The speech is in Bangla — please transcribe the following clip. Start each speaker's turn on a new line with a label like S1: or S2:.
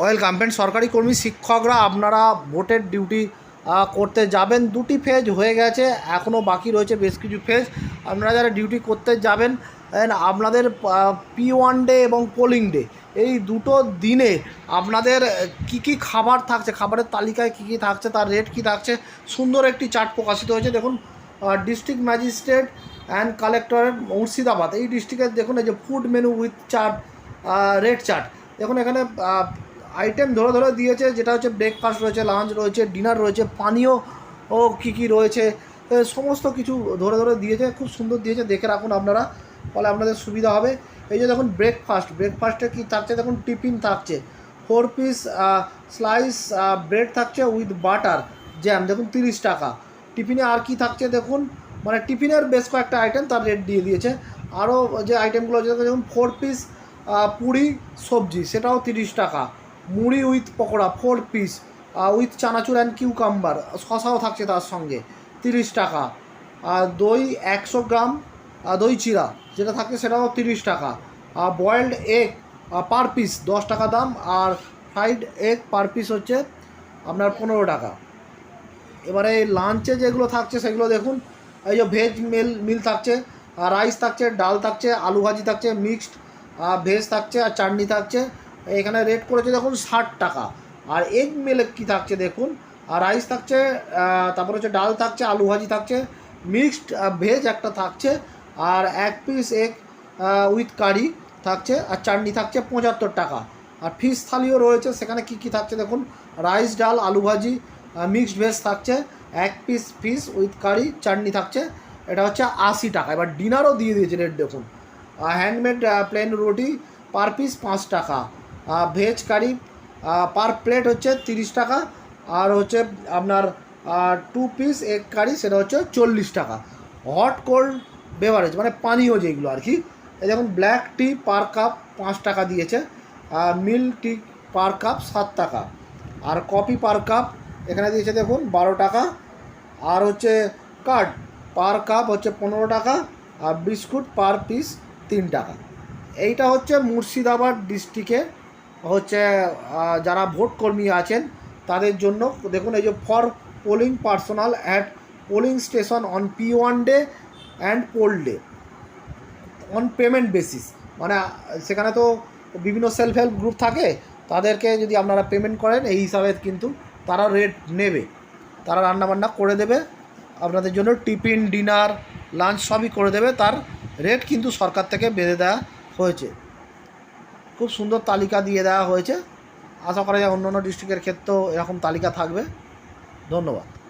S1: ওয়েলকাম ফ্রেন্ড সরকারি কর্মী শিক্ষকরা আপনারা ভোটের ডিউটি করতে যাবেন। দুটি ফেজ হয়ে গেছে এখনও বাকি রয়েছে বেশ কিছু ফেজ। আপনারা যারা ডিউটি করতে যাবেন আপনাদের পি ওয়ান ডে এবং পোলিং ডে, এই দুটো দিনে আপনাদের কি কি খাবার থাকছে, খাবারের তালিকায় কি কি থাকছে, তার রেট কি থাকছে, সুন্দর একটি চার্ট প্রকাশিত হয়েছে। দেখুন district magistrate and collectorate Murshidabad, এই ডিস্ট্রিক্টের দেখুন, এই যে food menu with chart rate chart. দেখুন, এখানে আইটেম ধরে ধরে দিয়েছে, যেটা হচ্ছে ব্রেকফাস্ট রয়েছে লাঞ্চ রয়েছে ডিনার রয়েছে, পানীয় ও কী কী রয়েছে সমস্ত কিছু ধরে ধরে দিয়েছে, খুব সুন্দর দিয়েছে, দেখে রাখুন আপনারা, ফলে আপনাদের সুবিধা হবে। এই যে দেখুন ব্রেকফাস্ট ব্রেকফাস্টে কী থাকছে? দেখুন টিফিন থাকছে ফোর পিস স্লাইস ব্রেড থাকছে উইথ বাটার জ্যাম দেখুন তিরিশ টাকা। টিফিনে আর কি থাকছে দেখুন? মানে টিফিনের বেশ কয়েকটা আইটেম তার রেট দিয়ে দিয়েছে। আরও যে আইটেমগুলো আছে যেমন ফোর পিস পুরি, সবজি, সেটাও তিরিশ টাকা। মুড়ি with pakora four piece with chanachur and cucumber শশাও থাকছে তার সঙ্গে, তিরিশ টাকা। আর দই একশো গ্রাম দই চিরা, যেটা থাকে সেটাও তিরিশ টাকা। আর বয়েলড এগ পার পিস দশ টাকা দাম। আর ফ্রাইড এগ পার পিস হচ্ছে আপনার পনেরো টাকা। এবারে লাঞ্চে যেগুলো থাকছে সেগুলো দেখুন। এই যে ভেজ মিল মিল থাকছে, আর রাইস থাকছে, ডাল থাকছে, আলু ভাজি থাকছে মিক্সড ভেজ থাকছে, আর চাটনি থাকছে। এখানে রেট করেছে দেখুন ষাট টাকা। আর এগ মিলে কী থাকছে দেখুন? আর রাইস থাকছে তারপর হচ্ছে ডাল থাকছে, আলু ভাজি থাকছে মিক্সড ভেজ একটা থাকছে, আর এক পিস এগ উইথ কারি থাকছে, আর চাটনি থাকছে পঁচাত্তর টাকা। আর ফিস থালিও রয়েছে, সেখানে কি কি থাকছে দেখুন? রাইস ডাল, আলু ভাজি মিক্সড ভেজ থাকছে, এক পিস ফিস উইথ কারি চাটনি থাকছে, এটা হচ্ছে আশি টাকা। এবার ডিনারও দিয়ে দিয়েছে রেট দেখুন। হ্যান্ডমেড প্লেন রুটি পার পিস পাঁচ টাকা। ভেজ কারি পার প্লেট হচ্ছে তিরিশ টাকা, আর হচ্ছে আপনার টু পিস এগ কারি সেটা হচ্ছে চল্লিশ টাকা। হট কোল্ড বেভারেজ মানে পানীয় যেগুলো আর কি। এই যেমন ব্ল্যাক টি পার কাপ পাঁচ টাকা দিয়েছে মিল টি পার কাপ সাত টাকা, আর কফি পার কাপ এখানে দিয়েছে দেখুন বারো টাকা, আর হচ্ছে কার্ড পার কাপ হচ্ছে পনেরো টাকা, আর বিস্কুট পার পিস তিন টাকা। এইটা হচ্ছে মুর্শিদাবাদ ডিস্ট্রিক্টে হচ্ছে যারা ভোট কর্মী আছেন, তাদের জন্য, দেখুন এই যে for polling personal at polling station on P one day and poll day on payment basis মানে সেখানে তো বিভিন্ন সেলফ হেল্প গ্রুপ থাকে, তাদেরকে যদি আপনারা পেমেন্ট করেন, এই হিসাবে কিন্তু তারা রেট নেবে। তারা রান্নাবান্না করে দেবে, আপনাদের জন্য টিফিন ডিনার লাঞ্চ সবই করে দেবে, তার রেট কিন্তু সরকার থেকে বেঁধে দেওয়া হয়েছে। খুব সুন্দর তালিকা দিয়ে দেওয়া হয়েছে। আশা করা যায় অন্য অন্য ডিস্ট্রিক্টের ক্ষেত্রেও এরকম তালিকা থাকবে। ধন্যবাদ।